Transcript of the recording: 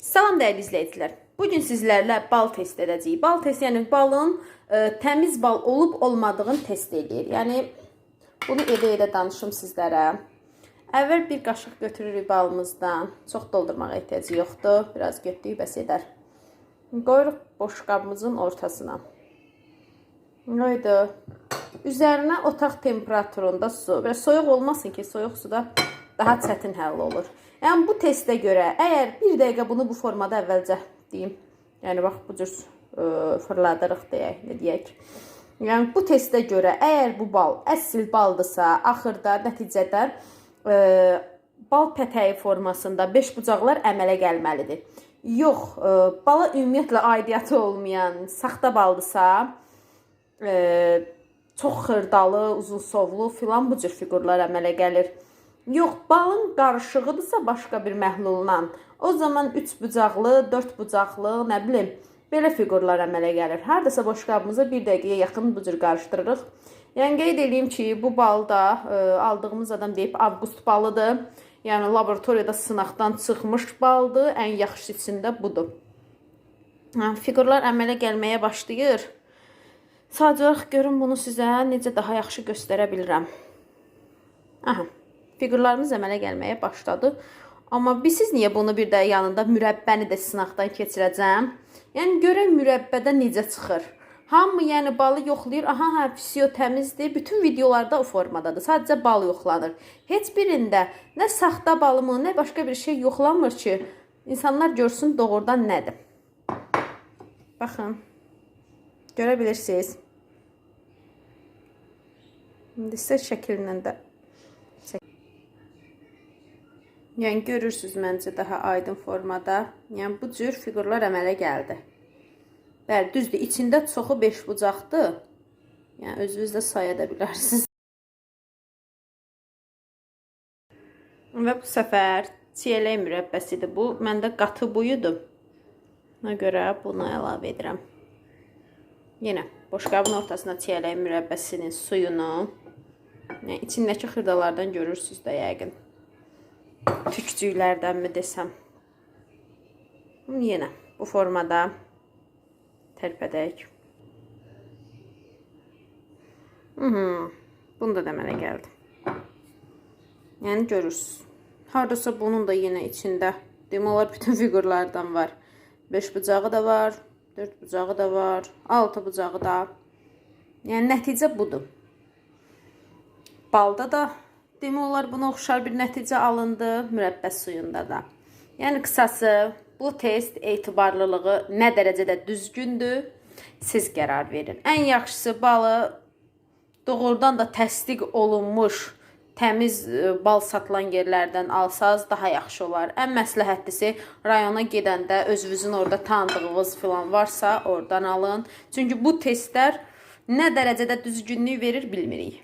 Salam dəyərli izləyicilər. Bu gün sizlərlə bal test edəcəyik. Bal test, yəni balın ə, təmiz bal olub olmadığını test eləyir. Yəni bunu edə-edə danışım sizlərə. Əvvəl bir qaşıq götürürük balımızdan. Çox doldurmağa ehtiyacı yoxdur. Biraz götürük bəs edər. Qoyuruq boş qabımızın ortasına. Qoydu. Üzərinə otaq temperaturunda su. Belə soyuq olmasın ki, soyuq suda daha çətin həll olur. Yəni bu testə görə əgər 1 dəqiqə bunu bu formada əvvəlcə deyim. Yəni bax bu cür ə, fırladırıq deyək, nə deyək. Yəni bu testə görə əgər bu bal əsl baldırsa, axırda nəticədə ə, bal pətəyi formasında 5 bucaqlar əmələ gəlməlidir. Yox, ə, bala ümumiyyətlə aidiyyatı olmayan saxta baldırsa, ə, çox xırdalı, uzun sovlu filan bu cür fiqurlar əmələ gəlir. Yox, balın qarışığıdırsa başqa bir məhluldan, o zaman 3 bucaqlı, 4 bucaqlı, nə bilim, belə fiqurlar əmələ gəlir. Hardasa boşqabımızı 1 dəqiqəyə yaxın bu cür qarışdırırıq. Yəni qeyd edeyim ki, bu balda ə, aldığımız adam deyib avqust balıdır. Yəni laboratoriyada sınaqdan çıxmış baldır. Ən yaxşı içində budur. Hə, fiqurlar əmələ gəlməyə başlayır. Sadəcə görün bunu sizə necə daha yaxşı göstərə bilirəm. Aha. Fiqurlarımız əmələ gəlməyə başladı. Amma bilirsiz niyə bunu bir də yanında mürəbbəni də sınaqdan keçirəcəm? Yəni görək mürəbbədə necə çıxır. Hamı yəni balı yoxlayır. Aha, hə, fisiyo təmizdir. Bütün videolarda o formadadır. Sadəcə bal yoxlanır. Heç birində nə saxta balımı, nə başqa bir şey yoxlanmır ki, insanlar görsün doğrudan nədir. Baxın. Görə bilirsiniz. İndi sizə şəkillə də Yəni görürsüz məncə daha aydın formada. Yəni bu cür fiqurlar əmələ gəldi. Bəli, düzdür. İçində çoxu 5 bucaqdır. Yəni özünüz də saya da bilərsiniz. Və bu səfər çiyələk mürəbbəsidir bu. Məndə qatı buyudur. Ona görə bunu əlavə edirəm. Yenə boşqabın ortasına çiyələk mürəbbəsinin suyunu, yəni içindəki xırdalardan görürsüz də yəqin tükcüklərdənmi desəm. Yenə bu formada tərpədək. Mhm. Bunu da demələ gəldi. Yəni görürsüz. Hardasa bunun da yenə içində demək olar bütün fiqurlardan var. 5 bucağı da var, 4 bucağı da var, 6 bucağı da. Yəni nəticə budur. Balda da demək olar buna oxşar bir nəticə alındı mürəbbə suyunda da. Yəni qısası bu test etibarlılığı nə dərəcədə düzgündür, siz qərar verin. Ən yaxşısı balı doğrudan da təsdiq olunmuş təmiz ə, bal satılan yerlərdən alsaz daha yaxşı olar. Ən məsləhətlisi rayona gedəndə özünüzün orada tanıdığınız filan varsa, oradan alın. Çünki bu testlər nə dərəcədə düzgünlük verir bilmirik.